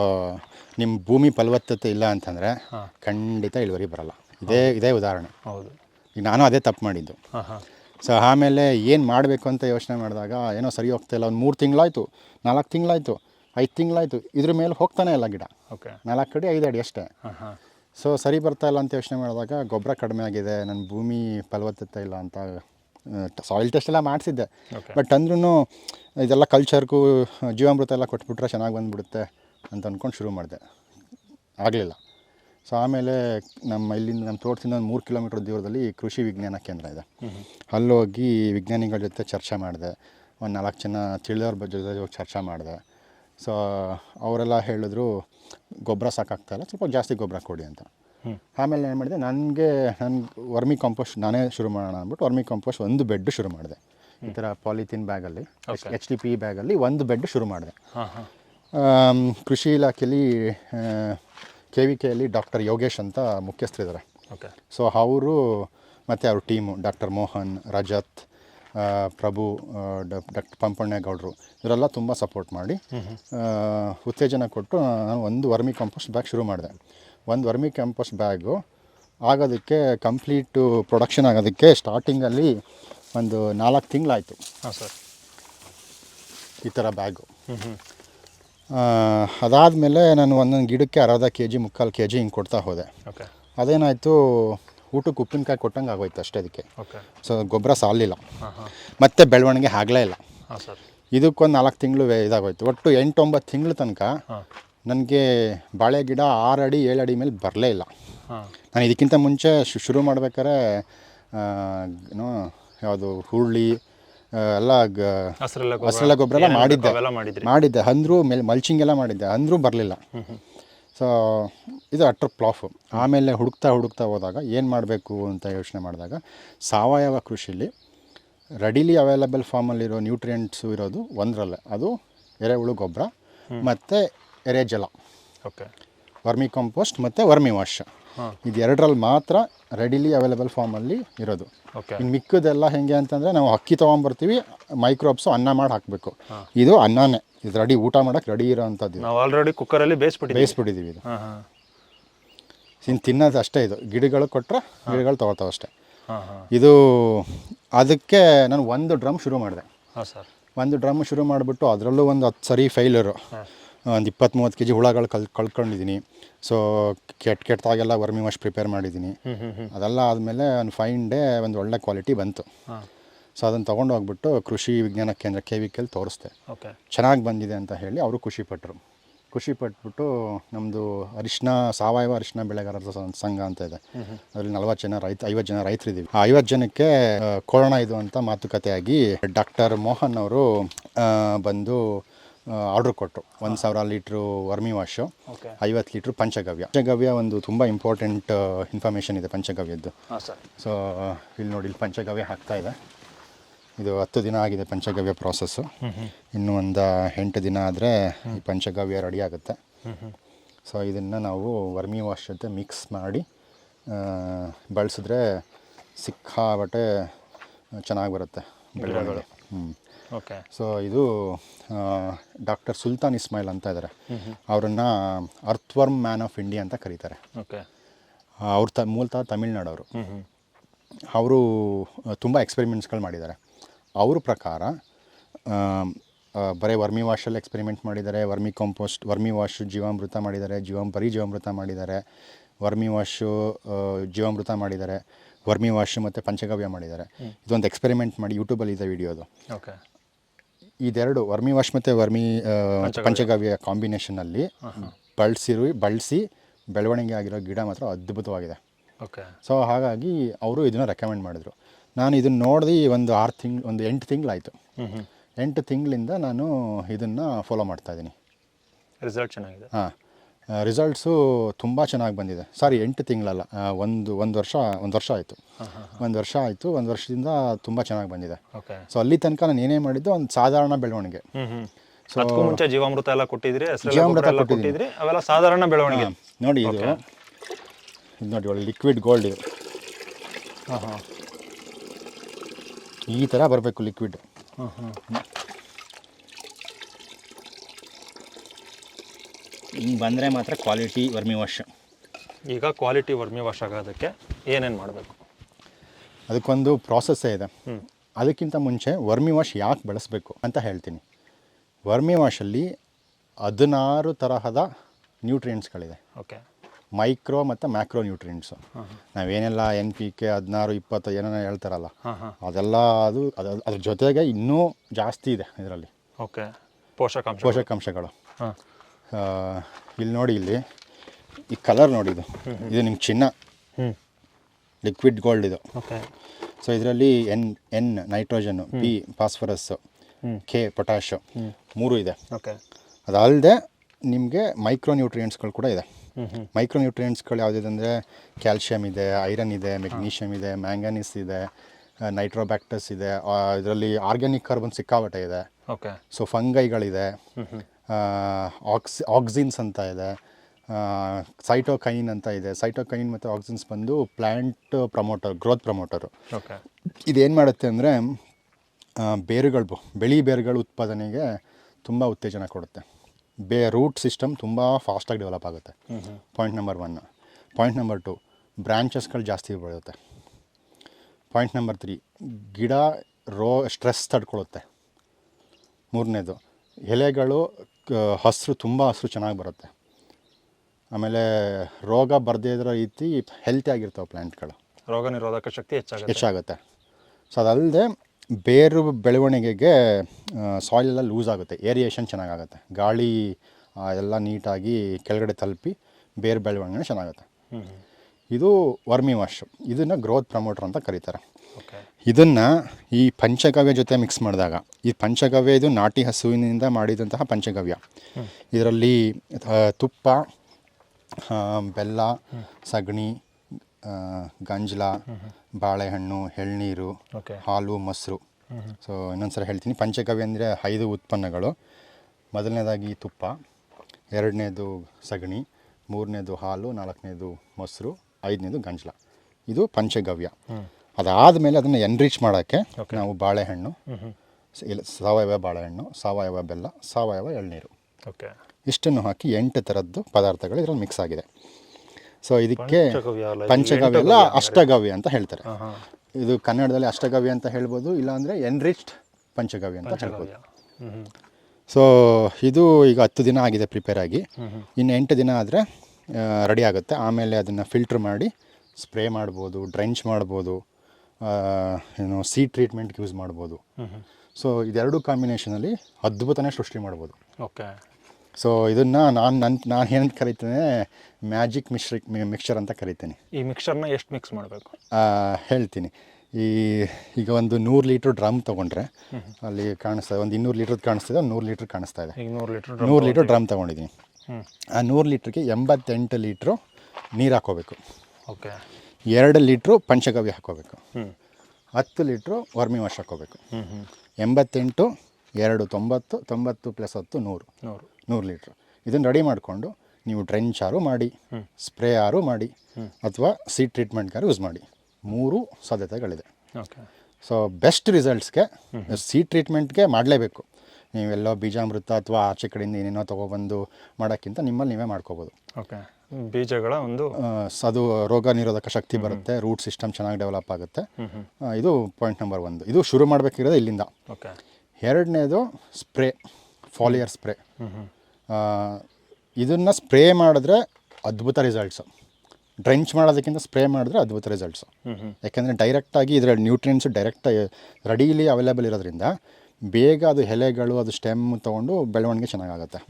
ನಿಮ್ಮ ಭೂಮಿ ಫಲವತ್ತತೆ ಇಲ್ಲ ಅಂತಂದರೆ ಖಂಡಿತ ಇಳುವರಿ ಬರಲ್ಲ. ಇದೇ ಇದೇ ಉದಾಹರಣೆ. ಹೌದು. ಈಗ ನಾನು ಅದೇ ತಪ್ಪು ಮಾಡಿದ್ದು. ಸೊ ಆಮೇಲೆ ಏನು ಮಾಡಬೇಕು ಅಂತ ಯೋಚನೆ ಮಾಡಿದಾಗ ಏನೋ ಸರಿ ಹೋಗ್ತಾ ಇಲ್ಲ ಒಂದು ಮೂರು ತಿಂಗಳಾಯಿತು ನಾಲ್ಕು ತಿಂಗಳಾಯಿತು ಐದು ತಿಂಗಳಾಯಿತು ಇದ್ರ ಮೇಲೆ ಹೋಗ್ತಾನೆ ಇಲ್ಲ ಗಿಡ. ಓಕೆ. ನಾಲ್ಕು ಅಡಿ ಐದು ಅಡಿ ಅಷ್ಟೇ. ಸೊ ಸರಿ ಬರ್ತಾ ಇಲ್ಲ ಅಂತ ಯೋಚನೆ ಮಾಡಿದಾಗ ಗೊಬ್ಬರ ಕಡಿಮೆ ಆಗಿದೆ ನನ್ನ ಭೂಮಿ ಫಲವತ್ತತೆ ಇಲ್ಲ ಅಂತ ಸಾಯಿಲ್ ಟೆಸ್ಟ್ ಎಲ್ಲ ಮಾಡಿಸಿದ್ದೆ. ಬಟ್ ಅಂದ್ರೂ ಇದೆಲ್ಲ ಕಲ್ಚರ್ಗೂ ಜೀವಾಮೃತ ಎಲ್ಲ ಕೊಟ್ಬಿಟ್ರೆ ಚೆನ್ನಾಗಿ ಬಂದ್ಬಿಡುತ್ತೆ. ಅಂತ ಅಂದ್ಕೊಂಡು ಶುರು ಮಾಡಿದೆ. ಆಗಲಿಲ್ಲ. ಸೊ ಆಮೇಲೆ ನಮ್ಮ ಇಲ್ಲಿಂದ ನಮ್ಮ ತೋಟದಿಂದ ಒಂದು ಮೂರು ಕಿಲೋಮೀಟ್ರ್ ದೂರದಲ್ಲಿ ಕೃಷಿ ವಿಜ್ಞಾನ ಕೇಂದ್ರ ಇದೆ. ಅಲ್ಲೋಗಿ ವಿಜ್ಞಾನಿಗಳ ಜೊತೆ ಚರ್ಚೆ ಮಾಡಿದೆ. ಒಂದು ನಾಲ್ಕು ಜನ ತಿಳಿದವ್ರ ಜೊತೆ ಹೋಗಿ ಚರ್ಚೆ ಮಾಡಿದೆ. ಸೊ ಅವರೆಲ್ಲ ಹೇಳಿದ್ರು ಗೊಬ್ಬರ ಸಾಕಾಗ್ತಾಯಿಲ್ಲ ಸ್ವಲ್ಪ ಜಾಸ್ತಿ ಗೊಬ್ಬರ ಕೊಡಿ ಅಂತ. ಆಮೇಲೆ ಏನು ಮಾಡಿದೆ ನನಗೆ ನನ್ನ ವರ್ಮಿ ಕಾಂಪೋಸ್ಟ್ ನಾನೇ ಶುರು ಮಾಡೋಣ ಅಂದ್ಬಿಟ್ಟು ವರ್ಮಿ ಕಾಂಪೋಸ್ಟ್ ಒಂದು ಬೆಡ್ ಶುರು ಮಾಡಿದೆ. ಈ ಥರ ಪಾಲಿಥಿನ್ ಬ್ಯಾಗಲ್ಲಿ. ಎಚ್ ಡಿ ಪಿ ಬ್ಯಾಗಲ್ಲಿ ಒಂದು ಬೆಡ್ ಶುರು ಮಾಡಿದೆ. ಕೃಷಿ ಇಲಾಖೆಯಲ್ಲಿ ಕೆ ವಿ ಕೆಯಲ್ಲಿ ಡಾಕ್ಟರ್ ಯೋಗೇಶ್ ಅಂತ ಮುಖ್ಯಸ್ಥರಿದ್ದಾರೆ. ಓಕೆ. ಸೊ ಅವರು ಮತ್ತು ಅವ್ರ team doctor Mohan Rajat Prabhu doctor ಪಂಪಣ್ಣೇಗೌಡರು ಇವರೆಲ್ಲ ತುಂಬ ಸಪೋರ್ಟ್ ಮಾಡಿ ಉತ್ತೇಜನ ಕೊಟ್ಟು ನಾನು ಒಂದು ವರ್ಮಿ ಕಾಂಪೋಸ್ಟ್ ಬ್ಯಾಗ್ ಶುರು ಮಾಡಿದೆ. ಒಂದು ವರ್ಮಿ ಕಾಂಪೋಸ್ಟ್ ಬ್ಯಾಗು ಆಗೋದಕ್ಕೆ ಕಂಪ್ಲೀಟು ಪ್ರೊಡಕ್ಷನ್ ಆಗೋದಕ್ಕೆ ಸ್ಟಾರ್ಟಿಂಗಲ್ಲಿ ಒಂದು ನಾಲ್ಕು ತಿಂಗಳಾಯಿತು. ಹಾಂ ಸರ್. ಈ ಥರ ಬ್ಯಾಗು. ಅದಾದಮೇಲೆ ನಾನು ಒಂದೊಂದು ಗಿಡಕ್ಕೆ ಅರ್ಧ ಕೆ ಜಿ ಮುಕ್ಕಾಲು ಕೆ ಜಿ ಹಿಂಗೆ ಕೊಡ್ತಾ ಹೋದೆ. ಅದೇನಾಯಿತು ಊಟಕ್ಕೆ ಉಪ್ಪಿನಕಾಯಿ ಕೊಟ್ಟಂಗೆ ಆಗೋಯ್ತು ಅಷ್ಟೇ ಅದಕ್ಕೆ. ಸೊ ಗೊಬ್ಬರ ಸಾಲಿಲ್ಲ ಮತ್ತು ಬೆಳವಣಿಗೆ ಆಗಲೇ ಇಲ್ಲ. ಇದಕ್ಕೊಂದು ನಾಲ್ಕು ತಿಂಗಳು ಇದಾಗೋಯ್ತು. ಒಟ್ಟು ಎಂಟೊಂಬತ್ತು ತಿಂಗಳು ತನಕ ನನಗೆ ಬಾಳೆ ಗಿಡ ಆರು ಅಡಿ ಏಳು ಅಡಿ ಮೇಲೆ ಬರಲೇ ಇಲ್ಲ. ನಾನು ಇದಕ್ಕಿಂತ ಮುಂಚೆ ಶು- ಶುರು ಮಾಡ್ಬೇಕಾದ್ರೆ ಏನು ಯಾವುದು ಹುರುಳಿ ಎಲ್ಲ ಹಸಿರೆಲ್ಲ ಗೊಬ್ಬರ ಎಲ್ಲ ಮಾಡಿದ್ದೆ. ಮಾಡಿದ್ದೆ. ಅಂದರೂ ಮೇಲೆ ಮಲ್ಚಿಂಗ್ ಎಲ್ಲ ಮಾಡಿದ್ದೆ. ಅಂದರೂ ಬರಲಿಲ್ಲ. ಸೊ ಇದು ಅಟ್ರ್ ಪ್ಲಾಫು ಆಮೇಲೆ ಹುಡುಕ್ತಾ ಹುಡುಕ್ತಾ ಹೋದಾಗ ಏನು ಮಾಡಬೇಕು ಅಂತ ಯೋಚನೆ ಮಾಡಿದಾಗ ಸಾವಯವ ಕೃಷಿಲಿ ರೆಡಿಲಿ ಅವೈಲಬಲ್ ಫಾರ್ಮಲ್ಲಿರೋ ನ್ಯೂಟ್ರಿಯೆಂಟ್ಸು ಇರೋದು ಒಂದರಲ್ಲೇ. ಅದು ಎರೆಹುಳು ಗೊಬ್ಬರ ಮತ್ತು ಎರೆಜಲ ಓಕೆ ವರ್ಮಿ ಕಾಂಪೋಸ್ಟ್ ಮತ್ತು ವರ್ಮಿ ವಾಶ್ ಇದು ಎರಡರಲ್ಲಿ ಮಾತ್ರ ರೆಡಿಲಿ ಅವೈಲೇಬಲ್ ಫಾರ್ಮಲ್ಲಿ ಇರೋದು. ಇನ್ನು ಮಿಕ್ಕದೆಲ್ಲ ಹೆಂಗೆ ಅಂತಂದರೆ ನಾವು ಅಕ್ಕಿ ತೊಗೊಂಬರ್ತೀವಿ ಮೈಕ್ರೋಬ್ಸು ಅನ್ನ ಮಾಡಿ ಹಾಕಬೇಕು. ಇದು ಅನ್ನನೇ. ಇದು ರೆಡಿ ಊಟ ಮಾಡೋಕ್ಕೆ ರೆಡಿ ಇರೋ ಅಂಥದ್ದು ನಾವು ಆಲ್ರೆಡಿ ಕುಕ್ಕರಲ್ಲಿ ಬೇಯಿಸ್ಬಿಟ್ಟು ಬೇಯಿಸ್ಬಿಟ್ಟಿದ್ದೀವಿ. ಇದು. ಇನ್ನು ತಿನ್ನೋದು ಅಷ್ಟೇ ಇದು. ಗಿಡಗಳು ಕೊಟ್ಟರೆ ಗಿಡಗಳು ತೊಗೊಳ್ತಾವೆ ಅಷ್ಟೇ. ಇದು ಅದಕ್ಕೆ ನಾನು ಒಂದು ಡ್ರಮ್ ಶುರು ಮಾಡಿದೆ. ಒಂದು ಡ್ರಮ್ ಶುರು ಮಾಡಿಬಿಟ್ಟು ಅದರಲ್ಲೂ ಒಂದು ಹತ್ತು ಸರಿ ಫೈಲರು ಒಂದು ಇಪ್ಪತ್ತು ಮೂವತ್ತು ಕೆ ಜಿ ಹುಳಗಳು ಕಲ್ ಕಳ್ಕೊಂಡಿದ್ದೀನಿ. ಸೊ ಕೆಟ್ಟ ಕೆಟ್ಟದಾಗೆಲ್ಲ ವರ್ಮಿಂಗ್ ವಾಶ್ ಪ್ರಿಪೇರ್ ಮಾಡಿದ್ದೀನಿ. ಅದೆಲ್ಲ ಆದಮೇಲೆ ಒಂದು ಫೈನ್ ಡೇ ಒಂದು ಒಳ್ಳೆ ಕ್ವಾಲಿಟಿ ಬಂತು. ಸೊ ಅದನ್ನು ತೊಗೊಂಡು ಹೋಗ್ಬಿಟ್ಟು ಕೃಷಿ ವಿಜ್ಞಾನ ಕೇಂದ್ರ ಕೆ ವಿ ಕೆಲ್ ತೋರಿಸ್ದೆ ಚೆನ್ನಾಗಿ ಬಂದಿದೆ ಅಂತ ಹೇಳಿ ಅವರು ಖುಷಿಪಟ್ಟರು ಖುಷಿ ಪಟ್ಬಿಟ್ಟು ನಮ್ಮದು ಅರಿಶಿನ ಸಾವಯವ ಅರಿಶಿನ ಬೆಳೆಗಾರರ ಸಂಘ ಅಂತ ಇದೆ. ಅದರಲ್ಲಿ ನಲ್ವತ್ತು ಜನ ರೈತ ಐವತ್ತು ಜನ ರೈತರಿದ್ದೀವಿ ಆ ಐವತ್ತು ಜನಕ್ಕೆ ಕೊರೋನಾ ಇದು ಅಂತ ಮಾತುಕತೆಯಾಗಿ ಡಾಕ್ಟರ್ ಮೋಹನ್ ಅವರು ಬಂದು ಆರ್ಡ್ರ್ ಕೊಟ್ಟರು. ಒಂದು ಸಾವಿರ ಲೀಟ್ರು ವರ್ಮಿ ವಾಶು ಐವತ್ತು ಲೀಟ್ರು ಪಂಚಗವ್ಯ. ಪಂಚಗವ್ಯ ಒಂದು ತುಂಬ ಇಂಪಾರ್ಟೆಂಟ್ ಇನ್ಫಾರ್ಮೇಷನ್ ಇದೆ ಪಂಚಗವ್ಯದ್ದು. ಸೊ ಇಲ್ಲಿ ನೋಡಿ ಇಲ್ಲಿ ಪಂಚಗವ್ಯ ಹಾಕ್ತಾ ಇದೆ. ಇದು ಹತ್ತು ದಿನ ಆಗಿದೆ ಪಂಚಗವ್ಯ ಪ್ರಾಸೆಸ್ಸು ಇನ್ನು ಒಂದು ಎಂಟು ದಿನ ಆದರೆ ಈ ಪಂಚಗವ್ಯ ರೆಡಿ ಆಗುತ್ತೆ. ಸೊ ಇದನ್ನು ನಾವು ವರ್ಮಿ ವಾಶ್ ಜೊತೆ ಮಿಕ್ಸ್ ಮಾಡಿ ಬಳಸಿದ್ರೆ ಸಿಕ್ಕಾಬಟ್ಟೆ ಚೆನ್ನಾಗಿ ಬರುತ್ತೆ. ಬೆಳೆಗಳು ಹ್ಞೂ ಓಕೆ ಸೊ ಇದು ಡಾಕ್ಟರ್ ಸುಲ್ತಾನ್ ಇಸ್ಮಾಯಿಲ್ ಅಂತ ಇದ್ದಾರೆ ಅವರನ್ನು ಅರ್ಥ್ವರ್ಮ್ ಮ್ಯಾನ್ ಆಫ್ ಇಂಡಿಯಾ ಅಂತ ಕರೀತಾರೆ. ಓಕೆ ಅವ್ರ ತ ಮೂಲತಃ ತಮಿಳ್ನಾಡವರು. ಅವರು ತುಂಬ ಎಕ್ಸ್ಪೆರಿಮೆಂಟ್ಸ್ಗಳು ಮಾಡಿದ್ದಾರೆ. ಅವ್ರ ಪ್ರಕಾರ ಬರೀ ವರ್ಮಿ ವಾಶಲ್ಲಿ ಎಕ್ಸ್ಪೆರಿಮೆಂಟ್ ಮಾಡಿದ್ದಾರೆ vermi compost vermi wash jeevamrutha ಮಾಡಿದ್ದಾರೆ ಜೀವಾಮ್ ಬರೀ ಜೀವಾಮೃತ ಮಾಡಿದ್ದಾರೆ ವರ್ಮಿ ವಾಶು ಜೀವಾಮೃತ ಮಾಡಿದ್ದಾರೆ ವರ್ಮಿ ವಾಶು ಮತ್ತು ಪಂಚಗವ್ಯ ಮಾಡಿದ್ದಾರೆ. ಇದೊಂದು ಎಕ್ಸ್ಪೆರಿಮೆಂಟ್ ಮಾಡಿ ಯೂಟ್ಯೂಬಲ್ಲಿ ಇದೆ ವಿಡಿಯೋದು ಓಕೆ ಇದೆರಡು ವರ್ಮಿ ವಾಶ್ ಮತ್ತು ವರ್ಮಿ ಪಂಚಗವ್ಯ. ಕಾಂಬಿನೇಷನಲ್ಲಿ ಬಳಸಿರು ಬಳಸಿ ಬೆಳವಣಿಗೆ ಆಗಿರೋ ಗಿಡ ಮಾತ್ರ ಅದ್ಭುತವಾಗಿದೆ. ಓಕೆ. ಸೊ ಹಾಗಾಗಿ ಅವರು ಇದನ್ನು ರೆಕಮೆಂಡ್ ಮಾಡಿದ್ರು. ನಾನು ಇದನ್ನು ನೋಡಿ ಒಂದು ಆರು ತಿಂಗ್ಳು ಒಂದು ಎಂಟು ತಿಂಗಳಾಯಿತು. ಎಂಟು ತಿಂಗಳಿಂದ ನಾನು ಇದನ್ನು ಫಾಲೋ ಮಾಡ್ತಾಯಿದ್ದೀನಿ ರಿಸಲ್ಟ್ ಚೆನ್ನಾಗಿದೆ. ಹಾಂ. ರಿಸಲ್ಟ್ಸು ತುಂಬ ಚೆನ್ನಾಗಿ ಬಂದಿದೆ. ಸಾರಿ ಎಂಟು ತಿಂಗಳಲ್ಲ. ಒಂದು ಒಂದು ವರ್ಷ ಒಂದು ವರ್ಷ ಆಯಿತು. ಒಂದು ವರ್ಷ ಆಯಿತು ಒಂದು ವರ್ಷದಿಂದ ತುಂಬ ಚೆನ್ನಾಗಿ ಬಂದಿದೆ. ಸೊ ಅಲ್ಲಿ ತನಕ ನಾನು ಏನೇ ಮಾಡಿದ್ದು ಒಂದು ಸಾಧಾರಣ ಬೆಳವಣಿಗೆ. ಮುಂಚೆ ಜೀವಾಮೃತ ಎಲ್ಲ ಕೊಟ್ಟಿದ್ರಿ ಜೀವಾಮೃತ ಕೊಟ್ಟಿದ್ರಿ ಅವೆಲ್ಲ ಸಾಧಾರಣ ಬೆಳವಣಿಗೆ. ನೋಡಿ ಇದು. ಇದು ನೋಡಿ ಒಳ್ಳೆ ಲಿಕ್ವಿಡ್ ಗೋಲ್ಡ್ ಇದು. ಹಾಂ ಹಾಂ. ಈ ಥರ ಬರಬೇಕು ಲಿಕ್ವಿಡ್ ಹಾಂ ಹಾಂ ಹಿಂಗೆ ಬಂದರೆ ಮಾತ್ರ ಕ್ವಾಲಿಟಿ ವರ್ಮಿ ವಾಶ್ ಈಗ ಕ್ವಾಲಿಟಿ ವರ್ಮಿ ವಾಶ್ ಆಗೋದಕ್ಕೆ ಏನೇನು ಮಾಡಬೇಕು? ಅದಕ್ಕೊಂದು ಪ್ರಾಸೆಸ್ಸೇ ಇದೆ. ಅದಕ್ಕಿಂತ ಮುಂಚೆ ವರ್ಮಿ ವಾಶ್ ಯಾಕೆ ಬಳಸಬೇಕು ಅಂತ ಹೇಳ್ತೀನಿ. ವರ್ಮಿ ವಾಶಲ್ಲಿ ಹದಿನಾರು ತರಹದ ನ್ಯೂಟ್ರಿಯೆಂಟ್ಸ್ಗಳಿದೆ ಓಕೆ. ಮೈಕ್ರೋ ಮತ್ತು ಮ್ಯಾಕ್ರೋ ನ್ಯೂಟ್ರಿಯೆಂಟ್ಸು ನಾವೇನೆಲ್ಲ ಎನ್ ಪಿ ಕೆ ಹದಿನಾರು ಇಪ್ಪತ್ತು ಏನೇನೋ ಹೇಳ್ತಾರಲ್ಲ ಅದೆಲ್ಲ ಅದು ಅದು ಅದ್ರ ಜೊತೆಗೆ ಇನ್ನೂ ಜಾಸ್ತಿ ಇದೆ ಇದರಲ್ಲಿ. ಓಕೆ. ಪೋಷಕಾಂಶ ಪೋಷಕಾಂಶಗಳು. ಇಲ್ಲಿ ನೋಡಿ ಇಲ್ಲಿ ಈ ಕಲರ್ ನೋಡಿ ಇದು. ಇದು ನಿಮ್ಗೆ ಚಿನ್ನ. ಲಿಕ್ವಿಡ್ ಗೋಲ್ಡ್ ಇದು. ಸೊ ಇದರಲ್ಲಿ N N nitrogen B phosphorus K potash ಮೂರು ಇದೆ. ಓಕೆ ಅದಲ್ಲದೆ ನಿಮಗೆ ಮೈಕ್ರೋ ನ್ಯೂಟ್ರಿಯೆಂಟ್ಸ್ಗಳು ಕೂಡ ಇದೆ. ಮೈಕ್ರೋ ನ್ಯೂಟ್ರಿಯೆಂಟ್ಸ್ಗಳು ಯಾವುದಿದೆ ಕ್ಯಾಲ್ಶಿಯಮ್ ಇದೆ ಐರನ್ ಇದೆ ಮೆಗ್ನೀಷಿಯಮ್ ಇದೆ ಮ್ಯಾಂಗನೀಸ್ ಇದೆ ನೈಟ್ರೋಬ್ಯಾಕ್ಟಸ್ ಇದೆ. ಇದರಲ್ಲಿ ಆರ್ಗ್ಯಾನಿಕ್ ಕಾರ್ಬನ್ ಸಿಕ್ಕಾಬಟ್ಟೆ ಇದೆ. ಸೊ ಫಂಗೈಗಳಿದೆ ಆಕ್ಸಿ ಆಕ್ಸಿನ್ಸ್ ಅಂತ ಇದೆ. ಸೈಟೋಕೈನ್ ಅಂತ ಇದೆ. ಸೈಟೋಕೈನ್ ಮತ್ತು ಆಕ್ಸಿನ್ಸ್ ಬಂದು plant promoter growth promoter okay ಇದೇನು ಮಾಡುತ್ತೆ ಅಂದರೆ ಬೇರುಗಳು ಬೆಳಿ ಬೇರುಗಳ ಉತ್ಪಾದನೆಗೆ ತುಂಬ ಉತ್ತೇಜನ ಕೊಡುತ್ತೆ. ಬೇ ರೂಟ್ ಸಿಸ್ಟಮ್ ತುಂಬ ಫಾಸ್ಟಾಗಿ ಡೆವಲಪ್ ಆಗುತ್ತೆ. Point number one point number two ಬ್ರ್ಯಾಂಚಸ್ಗಳು ಜಾಸ್ತಿ ಬೆಳೆಯುತ್ತೆ. ಪಾಯಿಂಟ್ ನಂಬರ್ ತ್ರೀ ಗಿಡ ರೋ ಸ್ಟ್ರೆಸ್ ತಡ್ಕೊಳ್ಳುತ್ತೆ ಮೂರನೇದು ಎಲೆಗಳು ಹಸಿರು ತುಂಬ ಹಸಿರು ಚೆನ್ನಾಗಿ ಬರುತ್ತೆ. ಆಮೇಲೆ ರೋಗ ಬರದೇ ಇರೋ ರೀತಿ ಹೆಲ್ತಿ ಆಗಿರ್ತಾವೆ ಪ್ಲ್ಯಾಂಟ್ಗಳು ರೋಗ ನಿರೋಧಕ ಶಕ್ತಿ ಹೆಚ್ಚಾಗುತ್ತೆ. ಹೆಚ್ಚಾಗುತ್ತೆ. ಸೊ ಅದಲ್ಲದೆ ಬೇರು ಬೆಳವಣಿಗೆಗೆ ಸಾಯಿಲ್ ಎಲ್ಲ ಲೂಸ್ ಆಗುತ್ತೆ. ಏರಿಯೇಷನ್ ಚೆನ್ನಾಗಾಗುತ್ತೆ. ಗಾಳಿ ಎಲ್ಲ ನೀಟಾಗಿ ಕೆಳಗಡೆ ತಲುಪಿ ಬೇರು ಬೆಳವಣಿಗೆ ಚೆನ್ನಾಗುತ್ತೆ. ಇದು ವರ್ಮಿ ವಾಶ್. ಇದನ್ನು ಗ್ರೋತ್ ಪ್ರಮೋಟರ್ ಅಂತ ಕರೀತಾರೆ. ಇದನ್ನು ಈ ಪಂಚಗವ್ಯ ಜೊತೆ ಮಿಕ್ಸ್ ಮಾಡಿದಾಗ ಈ ಪಂಚಗವ್ಯ ಇದು ನಾಟಿ ಹಸುವಿನಿಂದ ಮಾಡಿದಂತಹ ಪಂಚಗವ್ಯ. ಇದರಲ್ಲಿ ತುಪ್ಪ ಬೆಲ್ಲ ಸಗಣಿ ಗಂಜಲ ಬಾಳೆಹಣ್ಣು ಎಳ್ನೀರು ಹಾಲು ಮೊಸರು. ಸೊ ಇನ್ನೊಂದ್ಸಲ ಹೇಳ್ತೀನಿ. ಪಂಚಗವ್ಯ ಅಂದರೆ ಐದು ಉತ್ಪನ್ನಗಳು. ಮೊದಲನೇದಾಗಿ ತುಪ್ಪ ಎರಡನೇದು ಸಗಣಿ ಮೂರನೇದು ಹಾಲು ನಾಲ್ಕನೇದು ಮೊಸರು ಐದನೇದು ಗಂಜಲ. ಇದು ಪಂಚಗವ್ಯ. ಅದಾದ ಮೇಲೆ ಅದನ್ನು ಎನ್ರಿಚ್ ಮಾಡೋಕ್ಕೆ ನಾವು ಬಾಳೆಹಣ್ಣು ಇಲ್ಲ ಸಾವಯವ ಬಾಳೆಹಣ್ಣು ಸಾವಯವ ಬೆಲ್ಲ ಸಾವಯವ ಎಳ್ನೀರು. ಓಕೆ ಇಷ್ಟನ್ನು ಹಾಕಿ ಎಂಟು ಥರದ್ದು ಪದಾರ್ಥಗಳು ಇದರಲ್ಲಿ ಮಿಕ್ಸ್ ಆಗಿದೆ. ಸೊ ಇದಕ್ಕೆ ಪಂಚಗವ್ಯ ಅಲ್ಲ ಅಷ್ಟಗವ್ಯ ಅಂತ ಹೇಳ್ತಾರೆ. ಇದು ಕನ್ನಡದಲ್ಲಿ ಅಷ್ಟಗವ್ಯ ಅಂತ ಹೇಳ್ಬೋದು ಇಲ್ಲಾಂದರೆ ಎನ್ರಿಚ್ಡ್ ಪಂಚಗವ್ಯ ಅಂತ ಹೇಳ್ಬೋದು. ಸೊ ಇದು ಈಗ ಹತ್ತು ದಿನ ಆಗಿದೆ ಪ್ರಿಪೇರ್ ಆಗಿ. ಇನ್ನು ಎಂಟು ದಿನ ಆದರೆ ರೆಡಿ ಆಗುತ್ತೆ. ಆಮೇಲೆ ಅದನ್ನು ಫಿಲ್ಟ್ರ್ ಮಾಡಿ ಸ್ಪ್ರೇ ಮಾಡ್ಬೋದು ಡ್ರೆಂಚ್ ಮಾಡ್ಬೋದು ಏನು ಸೀ ಟ್ರೀಟ್ಮೆಂಟ್ಗೆ ಯೂಸ್ ಮಾಡ್ಬೋದು. ಸೊ ಇದೆರಡು ಕಾಂಬಿನೇಷನಲ್ಲಿ ಅದ್ಭುತನೇ ಸೃಷ್ಟಿ ಮಾಡ್ಬೋದು. ಓಕೆ. ಸೊ ಇದನ್ನು ನಾನು ನನ್ನ ನಾನು ಏನಂತ ಕರಿತೇನೆ ಮ್ಯಾಜಿಕ್ ಮಿಶ್ರ ಮಿಕ್ಸ್ಚರ್ ಅಂತ ಕರಿತೀನಿ. ಈ ಮಿಕ್ಸರ್ನ ಎಷ್ಟು ಮಿಕ್ಸ್ ಮಾಡಬೇಕು? ಹೇಳ್ತೀನಿ. ಈ ಈಗ ಒಂದು ನೂರು ಲೀಟ್ರ್ ಡ್ರಮ್ ತೊಗೊಂಡ್ರೆ ಅಲ್ಲಿ ಕಾಣಿಸ್ತದೆ ಒಂದು ಇನ್ನೂರು ಲೀಟ್ರದ್ದು ಕಾಣಿಸ್ತಿದೆ ಒಂದು ನೂರು ಲೀಟ್ರ್ ಕಾಣಿಸ್ತಾ ಇದೆ. ನೂರು ಲೀಟ್ರ್ ನೂರು ಲೀಟ್ರ್ ಡ್ರಮ್ ತೊಗೊಂಡಿದ್ದೀನಿ. ಆ ನೂರು ಲೀಟ್ರಿಗೆ ಎಂಬತ್ತೆಂಟು ಲೀಟ್ರು ನೀರು ಹಾಕೋಬೇಕು ಓಕೆ. ಎರಡು ಲೀಟ್ರು ಪಂಚಗವ್ಯ ಹಾಕೋಬೇಕು ಹತ್ತು ಲೀಟ್ರು ವರ್ಮಿ ವಾಶ್ ಹಾಕೋಬೇಕು ಎಂಬತ್ತೆಂಟು ಎರಡು ತೊಂಬತ್ತು ತೊಂಬತ್ತು ಪ್ಲಸ್ ಹತ್ತು ನೂರು. ನೂರು. ನೂರು ಲೀಟ್ರು. ಇದನ್ನು ರೆಡಿ ಮಾಡಿಕೊಂಡು ನೀವು ಡ್ರೆಂಚ್ ಆರು ಮಾಡಿ ಸ್ಪ್ರೇ ಆರು ಮಾಡಿ ಅಥವಾ ಸೀಟ್ ಟ್ರೀಟ್ಮೆಂಟ್ಗಾರು ಯೂಸ್ ಮಾಡಿ. ಮೂರು ಸಾಧ್ಯತೆಗಳಿದೆ. ಓಕೆ. ಸೊ ಬೆಸ್ಟ್ ರಿಸಲ್ಟ್ಸ್ಗೆ ಸೀಟ್ ಟ್ರೀಟ್ಮೆಂಟ್ಗೆ ಮಾಡಲೇಬೇಕು. ನೀವೆಲ್ಲೋ ಬೀಜಾಮೃತ ಅಥವಾ ಆಚೆ ಕಡೆಯಿಂದ ಏನೇನೋ ತೊಗೊಬಂದು ಮಾಡೋಕ್ಕಿಂತ ನಿಮ್ಮಲ್ಲಿ ನೀವೇ ಮಾಡ್ಕೋಬೋದು. ಓಕೆ. ಬೀಜಗಳ ಒಂದು ಅದು ರೋಗ ನಿರೋಧಕ ಶಕ್ತಿ ಬರುತ್ತೆ ರೂಟ್ ಸಿಸ್ಟಮ್ ಚೆನ್ನಾಗಿ ಡೆವಲಪ್ ಆಗುತ್ತೆ. ಇದು ಪಾಯಿಂಟ್ ನಂಬರ್ ಒಂದು. ಇದು ಶುರು ಮಾಡಬೇಕಿರೋದು ಇಲ್ಲಿಂದ. ಓಕೆ. ಎರಡನೇದು ಸ್ಪ್ರೇ ಫಾಲಿಯರ್ ಸ್ಪ್ರೇ. ಇದನ್ನು ಸ್ಪ್ರೇ ಮಾಡಿದ್ರೆ ಅದ್ಭುತ ರಿಸಲ್ಟ್ಸು. ಡ್ರೆಂಚ್ ಮಾಡೋದಕ್ಕಿಂತ ಸ್ಪ್ರೇ ಮಾಡಿದ್ರೆ ಅದ್ಭುತ ರಿಸಲ್ಟ್ಸು. ಯಾಕೆಂದರೆ ಡೈರೆಕ್ಟಾಗಿ ಇದರ ನ್ಯೂಟ್ರಿಯೆಂಟ್ಸ್ ಡೈರೆಕ್ಟ್ ರೆಡಿಲಿ ಅವೈಲೇಬಲ್ ಇರೋದ್ರಿಂದ ಬೇಗ ಅದು ಎಲೆಗಳು ಅದು ಸ್ಟೆಮ್ ತೊಗೊಂಡು ಬೆಳವಣಿಗೆ ಚೆನ್ನಾಗಾಗುತ್ತೆ.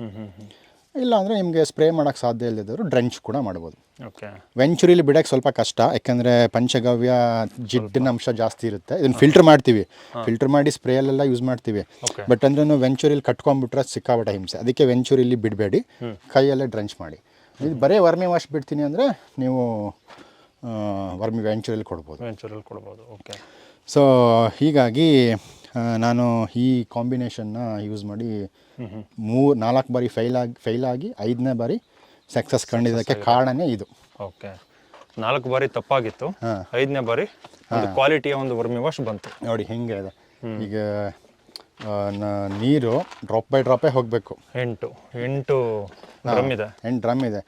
ಇಲ್ಲಾಂದರೆ ನಿಮಗೆ ಸ್ಪ್ರೇ ಮಾಡೋಕ್ಕೆ ಸಾಧ್ಯ ಇಲ್ಲದಿದ್ದರೂ ಡ್ರೆಂಚ್ ಕೂಡ ಮಾಡ್ಬೋದು. ವೆಂಚುರಿಲಿ ಬಿಡೋಕ್ಕೆ ಸ್ವಲ್ಪ ಕಷ್ಟ ಯಾಕಂದರೆ ಪಂಚಗವ್ಯ ಜಿಡ್ಡಿನ ಅಂಶ ಜಾಸ್ತಿ ಇರುತ್ತೆ. ಇದನ್ನು ಫಿಲ್ಟರ್ ಮಾಡ್ತೀವಿ. ಫಿಲ್ಟರ್ ಮಾಡಿ ಸ್ಪ್ರೇಯಲ್ಲೆಲ್ಲ ಯೂಸ್ ಮಾಡ್ತೀವಿ. ಬಟ್ ಅಂದ್ರೆ ನೀವು ವೆಂಚುರಿಲಿ ಕಟ್ಕೊಂಡ್ಬಿಟ್ರೆ ಸಿಕ್ಕಾಬಿಟ್ಟ ಹಿಂಸೆ. ಅದಕ್ಕೆ ವೆಂಚುರಿಲಿ ಬಿಡಬೇಡಿ. ಕೈಯಲ್ಲೇ ಡ್ರೆಂಚ್ ಮಾಡಿ. ಇದು ಬರೀ ವರ್ಮಿ ವಾಶ್ ಬಿಡ್ತೀನಿ ಅಂದರೆ ನೀವು ವರ್ಮಿ ವೆಂಚುರಿಲಿ ಕೊಡ್ಬೋದು. ವೆಂಚುರಿಲಿ ಕೊಡ್ಬೋದು. ಓಕೆ ಸೊ ಹೀಗಾಗಿ ನಾನು ಈ ಕಾಂಬಿನೇಷನ್ನ ಯೂಸ್ ಮಾಡಿ ಮೂರು ನಾಲ್ಕು ಬಾರಿ ಫೈಲ್ ಆಗಿ ಫೈಲ್ ಆಗಿ ಐದನೇ ಬಾರಿ ಸಕ್ಸಸ್ ಕಂಡಿದ್ದಕ್ಕೆ ಕಾರಣನೇ ಇದು. ಓಕೆ ನಾಲ್ಕು ಬಾರಿ ತಪ್ಪಾಗಿತ್ತು. ಹಾ. ಐದನೇ ಬಾರಿ ಕ್ವಾಲಿಟಿಯ ಒಂದು ವರ್ಮಿ ವಾಶ್ ಬಂತು. ನೋಡಿ ಹೆಂಗೆ ಇದೆ. ಈಗ ನೀರು ಡ್ರಾಪ್ ಬೈ ಡ್ರಾಪೇ ಹೋಗಬೇಕು. ಎಂಟು ಎಂಟು ಡ್ರಮ್ ಇದೆ. ಎಂಟು ಡ್ರಮ್ ಇದೆ.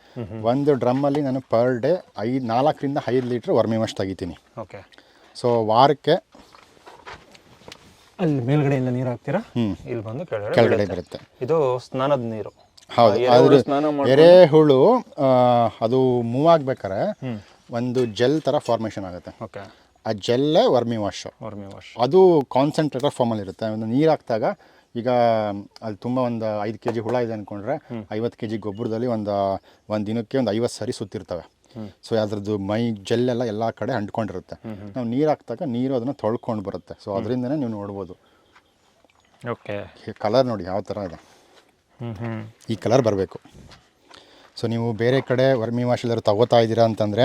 ಒಂದು ಡ್ರಮ್ಮಲ್ಲಿ ನಾನು ಪರ್ ಡೇ ಐದು ನಾಲ್ಕರಿಂದ ಐದು ಲೀಟ್ರ್ ವರ್ಮಿ ವಾಶ್ ತೆಗಿತೀನಿ. ಓಕೆ ಸೊ ವಾರಕ್ಕೆ ಅಲ್ಲಿ ಮೇಲ್ಗಡೆಯಿಂದ ನೀರು ಹಾಕ್ತೀರಾ. ಇಲ್ಲಿ ಬಂದು ಕೆಳಗಡೆ ಕೆಳಗಡೆ ಬರುತ್ತೆ ಇದು ಸ್ನಾನದ ನೀರು. ಹೌದು ಆದ್ರೆ ಎರೆಹುಳು ಅದು ಮೂವ್ ಆಗ್ಬೇಕಾರೆ ಒಂದು ಜೆಲ್ ಥರ ಫಾರ್ಮೇಷನ್ ಆಗುತ್ತೆ. ಓಕೆ. ಆ ಜೆಲ್ಲೇ ವರ್ಮಿ ವಾಶ್. Vermi wash. ಅದು ಕಾನ್ಸಂಟ್ರೇಟರ್ ಫಾರ್ಮಲ್ಲಿ ಇರುತ್ತೆ. ಒಂದು ನೀರು ಹಾಕಿದಾಗ ಈಗ ಅಲ್ಲಿ ತುಂಬ ಒಂದು ಐದು ಕೆ ಜಿ ಹುಳ ಇದೆ ಅಂದ್ಕೊಂಡ್ರೆ ಐವತ್ತು ಕೆ ಜಿ ಗೊಬ್ಬರದಲ್ಲಿ ಒಂದು ಒಂದು ದಿನಕ್ಕೆ ಒಂದು ಐವತ್ತು ಸರಿ ಸುತ್ತಿರ್ತವೆ. ಸೊ ಅದ್ರದ್ದು ಮೈ ಜೆಲ್ಲೆಲ್ಲ ಎಲ್ಲ ಕಡೆ ಅಂಟ್ಕೊಂಡಿರುತ್ತೆ. ನಾವು ನೀರು ಹಾಕ್ದಾಗ ನೀರು ಅದನ್ನು ತೊಳ್ಕೊಂಡು ಬರುತ್ತೆ. ಸೊ ಅದರಿಂದನೇ ನೀವು ನೋಡ್ಬೋದು. ಓಕೆ ಕಲರ್ ನೋಡಿ ಯಾವ ಥರ ಇದೆ. ಈ ಕಲರ್ ಬರಬೇಕು. ಸೊ ನೀವು ಬೇರೆ ಕಡೆ ವರ್ಮಿ ವಾಶ್ ಎಲ್ಲರೂ ತಗೋತಾ ಇದ್ದೀರಾ ಅಂತಂದರೆ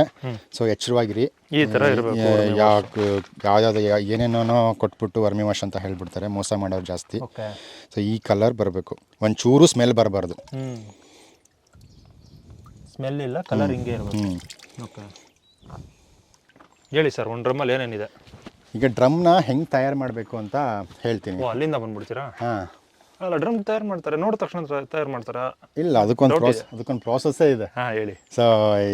ಸೊ ಎಚ್ಚರವಾಗಿರಿ. ಈ ಥರ ಏನೇನೋ ಕೊಟ್ಬಿಟ್ಟು ವರ್ಮಿ ವಾಶ್ ಅಂತ ಹೇಳ್ಬಿಡ್ತಾರೆ. ಮೋಸ ಮಾಡೋರು ಜಾಸ್ತಿ. ಸೊ ಈ ಕಲರ್ ಬರಬೇಕು. ಒಂದು ಚೂರು ಸ್ಮೆಲ್ ಬರಬಾರ್ದು ಸ್ಮೆಲ್ ಇಲ್ಲ ಕಲರ್ ಹಿಂಗೆ ಇರಬೇಕು. ಓಕೆ ಹೇಳಿ ಸರ್ ಒಂದು ಡ್ರಮ್ಮಲ್ಲಿ ಏನೇನಿದೆ? ಈಗ ಡ್ರಮ್ನ ಹೆಂಗೆ ತಯಾರು ಮಾಡಬೇಕು ಅಂತ ಹೇಳ್ತೀನಿ. ಓ ಅಲ್ಲಿಂದ ಬಂದ್ಬಿಡ್ತೀರಾ? ಹಾಂ. ಅಲ್ಲ ಡ್ರಮ್ ತಯಾರು ಮಾಡ್ತಾರೆ ನೋಡಿದ ತಕ್ಷಣ ತಯಾರು ಮಾಡ್ತಾರಾ? ಇಲ್ಲ ಅದಕ್ಕೊಂದು ಪ್ರೋಸೆಸ್ ಅದಕ್ಕೊಂದು ಪ್ರಾಸೆಸ್ಸೇ ಇದೆ. ಹಾಂ ಹೇಳಿ. ಸೊ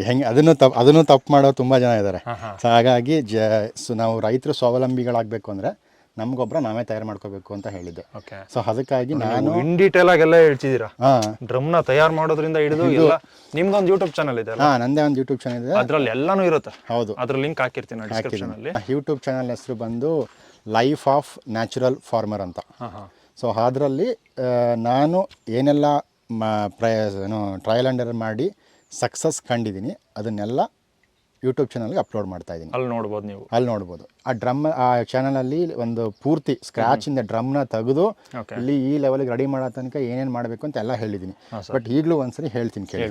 ಹೆಂಗೆ ಅದನ್ನು ತಪ್ಪು ಅದನ್ನು ತಪ್ಪು ಮಾಡೋ ತುಂಬ ಜನ ಇದ್ದಾರೆ ಸೊ ಹಾಗಾಗಿ ಜ ಸೊ ನಾವು ರೈತರು ಸ್ವಾವಲಂಬಿಗಳಾಗಬೇಕು ಅಂದರೆ ನಮಗೊಬ್ಬರ ನಾವೇ ತಯಾರು ಮಾಡ್ಕೋಬೇಕು ಅಂತ ಹೇಳಿದ್ದೆ. ಓಕೆ ಸೊ ಅದಕ್ಕಾಗಿ ನಾನು ಇನ್ ಡೀಟೇಲ್ ಆಗೆಲ್ಲ ಹೇಳ್ತಿದ್ದೀರಾ? ಹಾಂ. ಡ್ರಮ್ನ ತಯಾರು ಮಾಡೋದ್ರಿಂದ ಹಿಡಿದು ಎಲ್ಲ ನಿಮ್ದೊಂದು ಯೂಟ್ಯೂಬ್ ಚಾನಲ್ ಇದೆ ಹಾ ನಂದೇ ಒಂದು ಯೂಟ್ಯೂಬ್ ಚಾನಲ್ ಇದೆ. ಅದ್ರಲ್ಲಿ ಎಲ್ಲಾನು ಇರುತ್ತೆ. ಹೌದು. ಅದ್ರ ಲಿಂಕ್ ಹಾಕಿರ್ತೀನಿ ಡಿಸ್ಕ್ರಿಪ್ಷನ್ ಅಲ್ಲಿ. ಯೂಟ್ಯೂಬ್ ಚಾನಲ್ ಹೆಸರು ಬಂದು ಲೈಫ್ ಆಫ್ ನ್ಯಾಚುರಲ್ ಫಾರ್ಮರ್ ಅಂತ. ಸೊ ಅದರಲ್ಲಿ ನಾನು ಏನೆಲ್ಲ ಏನು ಟ್ರಯಲ್ ಅಂಡರ್ ಎರರ್ ಮಾಡಿ ಸಕ್ಸಸ್ ಕಂಡಿದ್ದೀನಿ ಅದನ್ನೆಲ್ಲ ಯೂಟ್ಯೂಬ್ ಚಾನಲ್ಗೆ ಅಪ್ಲೋಡ್ ಮಾಡ್ತಾ ಇದ್ದೀನಿ ಅಲ್ಲಿ ನೋಡ್ಬೋದು ನೀವು. ಅಲ್ಲಿ ನೋಡ್ಬೋದು. ಆ ಡ್ರಮ್ ಆ ಚಾನಲಲ್ಲಿ ಒಂದು ಪೂರ್ತಿ ಸ್ಕ್ರಾಚಿಂದ ಡ್ರಮ್ನ ತೆಗೆದು ಇಲ್ಲಿ ಈ ಲೆವೆಲ್ಗೆ ರೆಡಿ ಮಾಡೋ ತನಕ ಏನೇನು ಮಾಡಬೇಕು ಅಂತ ಎಲ್ಲ ಹೇಳಿದ್ದೀನಿ ಬಟ್ ಈಗಲೂ ಒಂದ್ಸರಿ ಹೇಳ್ತೀನಿ ಕೇಳಿ.